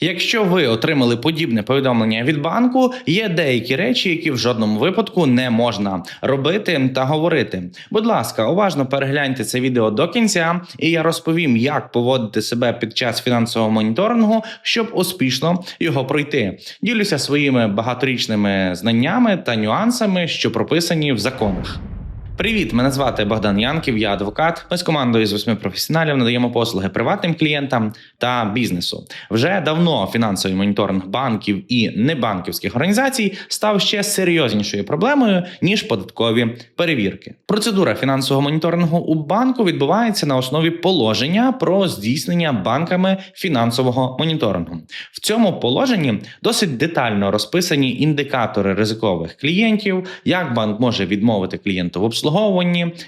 Якщо ви отримали подібне повідомлення від банку, є деякі речі, які в жодному випадку не можна робити та говорити. Будь ласка, уважно перегляньте це відео до кінця, і я розповім, як поводити себе під час фінансового моніторингу, щоб успішно його пройти. Ділюся своїми багаторічними знаннями та нюансами, що прописані в законах. Привіт, мене звати Богдан Янків, я адвокат. Ми з командою з восьми професіоналів надаємо послуги приватним клієнтам та бізнесу. Вже давно фінансовий моніторинг банків і небанківських організацій став ще серйознішою проблемою ніж податкові перевірки. Процедура фінансового моніторингу у банку відбувається на основі положення про здійснення банками фінансового моніторингу. В цьому положенні досить детально розписані індикатори ризикових клієнтів, як банк може відмовити клієнту в обслуговуванні,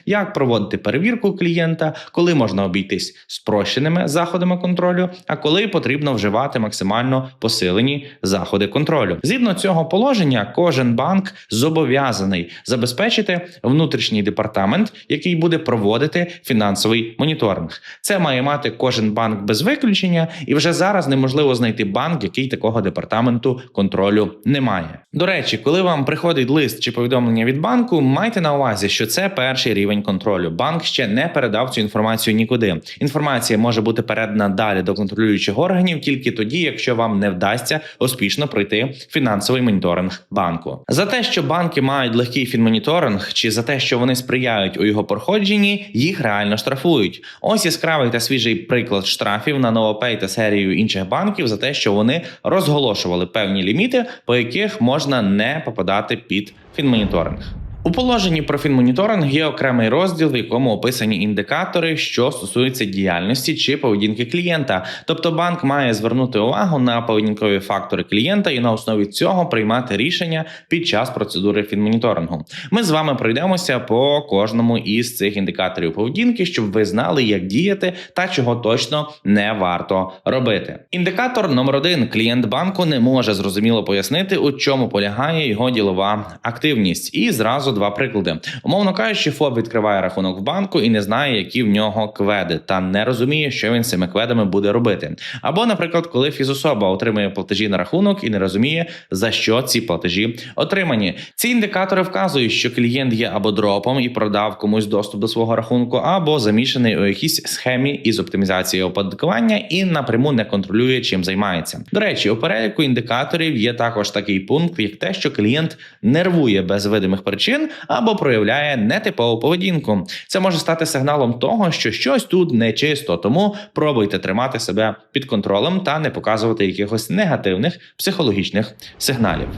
як проводити перевірку клієнта, коли можна обійтись спрощеними заходами контролю, а коли потрібно вживати максимально посилені заходи контролю. Згідно цього положення, кожен банк зобов'язаний забезпечити внутрішній департамент, який буде проводити фінансовий моніторинг. Це має мати кожен банк без виключення, і вже зараз неможливо знайти банк, який такого департаменту контролю не має. До речі, коли вам приходить лист чи повідомлення від банку, майте на увазі, що це перший рівень контролю. Банк ще не передав цю інформацію нікуди. Інформація може бути передана далі до контролюючих органів тільки тоді, якщо вам не вдасться успішно пройти фінансовий моніторинг банку. За те, що банки мають легкий фінмоніторинг, чи за те, що вони сприяють у його проходженні, їх реально штрафують. Ось яскравий та свіжий приклад штрафів на Новопей та серію інших банків за те, що вони розголошували певні ліміти, по яких можна не попадати під фінмоніторинг. У положенні про фінмоніторинг є окремий розділ, в якому описані індикатори, що стосуються діяльності чи поведінки клієнта. Тобто банк має звернути увагу на поведінкові фактори клієнта і на основі цього приймати рішення під час процедури фінмоніторингу. Ми з вами пройдемося по кожному із цих індикаторів поведінки, щоб ви знали, як діяти та чого точно не варто робити. Індикатор номер один: клієнт банку не може зрозуміло пояснити, у чому полягає його ділова активність, і зразу два приклади. Умовно кажучи, ФОП відкриває рахунок в банку і не знає, які в нього кведи, та не розуміє, що він з цими кведами буде робити. Або, наприклад, коли фізособа отримує платежі на рахунок і не розуміє, за що ці платежі отримані. Ці індикатори вказують, що клієнт є або дропом і продав комусь доступ до свого рахунку, або замішаний у якійсь схемі із оптимізації оподаткування і напряму не контролює, чим займається. До речі, у переліку індикаторів є також такий пункт, як те, що клієнт нервує без видимих причин або проявляє нетипову поведінку. Це може стати сигналом того, що щось тут нечисто, тому пробуйте тримати себе під контролем та не показувати якихось негативних психологічних сигналів.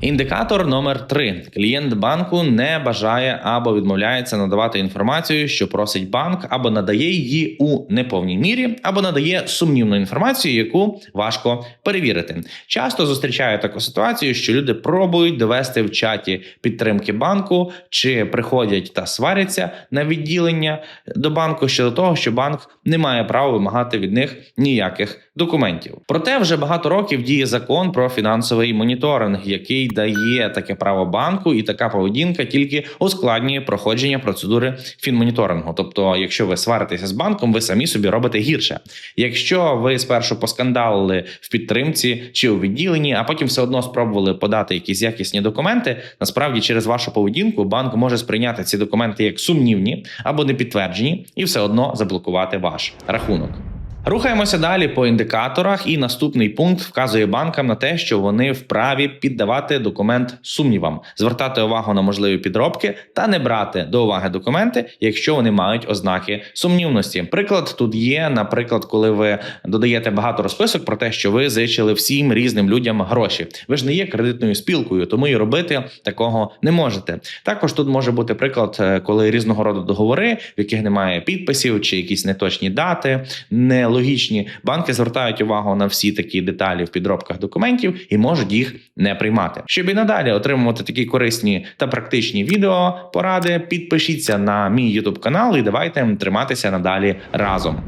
Індикатор номер 3. клієнт банку не бажає або відмовляється надавати інформацію, що просить банк, або надає її у неповній мірі, або надає сумнівну інформацію, яку важко перевірити. Часто зустрічаю таку ситуацію, що люди пробують довести в чаті підтримки банку, чи приходять та сваряться на відділення до банку щодо того, що банк не має права вимагати від них ніяких документів. Проте вже багато років діє закон про фінансовий моніторинг, який дає таке право банку, і така поведінка тільки ускладнює проходження процедури фінмоніторингу. Тобто, якщо ви сваритеся з банком, ви самі собі робите гірше. Якщо ви спершу поскандалили в підтримці чи у відділенні, а потім все одно спробували подати якісь якісні документи, насправді через вашу поведінку банк може сприйняти ці документи як сумнівні або не підтверджені, і все одно заблокувати ваш рахунок. Рухаємося далі по індикаторах, і наступний пункт вказує банкам на те, що вони вправі піддавати документ сумнівам, звертати увагу на можливі підробки та не брати до уваги документи, якщо вони мають ознаки сумнівності. Приклад тут є, наприклад, коли ви додаєте багато розписок про те, що ви зичили всім різним людям гроші. Ви ж не є кредитною спілкою, тому і робити такого не можете. Також тут може бути приклад, е, коли різного роду договори, в яких немає підписів чи якісь неточні дати, не логічні. Банки звертають увагу на всі такі деталі в підробках документів і можуть їх не приймати. Щоб і надалі отримувати такі корисні та практичні відео поради, підпишіться на мій YouTube канал і давайте триматися надалі разом.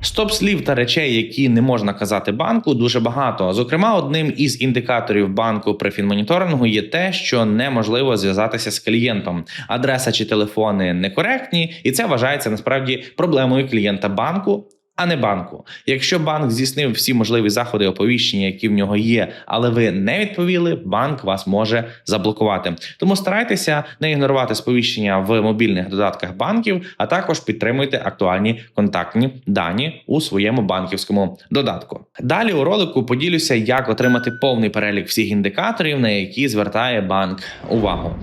Стоп слів та речей, які не можна казати банку, дуже багато. Зокрема, одним із індикаторів банку при фінмоніторингу є те, що неможливо зв'язатися з клієнтом. Адреса чи телефони некоректні, і це вважається насправді проблемою клієнта банку. А не банку. Якщо банк здійснив всі можливі заходи оповіщення, які в нього є, але ви не відповіли, банк вас може заблокувати. Тому старайтеся не ігнорувати сповіщення в мобільних додатках банків, а також підтримуйте актуальні контактні дані у своєму банківському додатку. Далі у ролику поділюся, як отримати повний перелік всіх індикаторів, на які звертає банк увагу.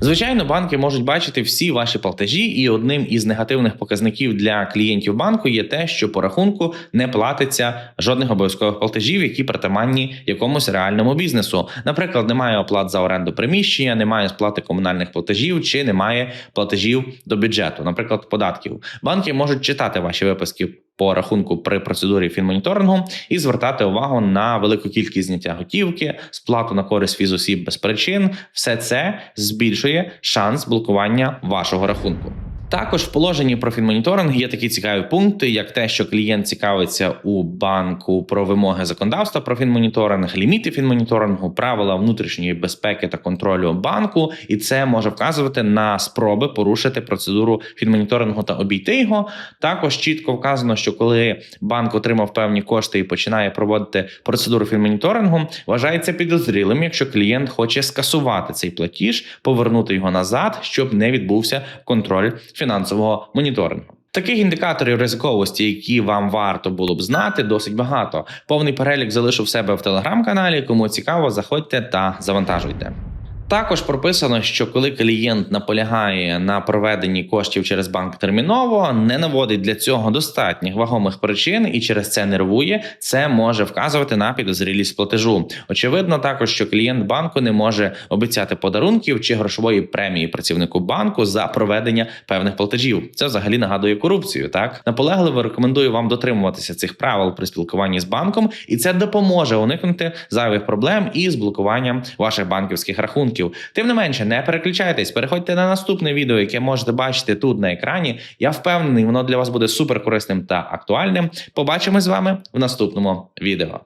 Звичайно, банки можуть бачити всі ваші платежі, і одним із негативних показників для клієнтів банку є те, що по рахунку не платиться жодних обов'язкових платежів, які притаманні якомусь реальному бізнесу. Наприклад, немає оплат за оренду приміщення, немає сплати комунальних платежів чи немає платежів до бюджету, наприклад, податків. Банки можуть читати ваші виписки. По рахунку при процедурі фінмоніторингу і звертати увагу на велику кількість зняття готівки, сплату на користь фізосіб без причин. Все це збільшує шанс блокування вашого рахунку. Також в положенні про фінмоніторинг є такі цікаві пункти, як те, що клієнт цікавиться у банку про вимоги законодавства про фінмоніторинг, ліміти фінмоніторингу, правила внутрішньої безпеки та контролю банку, і це може вказувати на спроби порушити процедуру фінмоніторингу та обійти його. Також чітко вказано, що коли банк отримав певні кошти і починає проводити процедуру фінмоніторингу, вважається підозрілим, якщо клієнт хоче скасувати цей платіж, повернути його назад, щоб не відбувся контроль фінансового моніторингу. Таких індикаторів ризиковості, які вам варто було б знати, досить багато. Повний перелік залишу в себе в телеграм-каналі. Кому цікаво, заходьте та завантажуйте. Також прописано, що коли клієнт наполягає на проведенні коштів через банк терміново, не наводить для цього достатніх вагомих причин і через це нервує, це може вказувати на підозрілість платежу. Очевидно, також що клієнт банку не може обіцяти подарунків чи грошової премії працівнику банку за проведення певних платежів. Це взагалі нагадує корупцію. Так наполегливо рекомендую вам дотримуватися цих правил при спілкуванні з банком, і це допоможе уникнути зайвих проблем із блокуванням ваших банківських рахунків. Тим не менше, не переключайтесь, переходьте на наступне відео, яке можете бачити тут на екрані. Я впевнений, воно для вас буде супер корисним та актуальним. Побачимось з вами в наступному відео.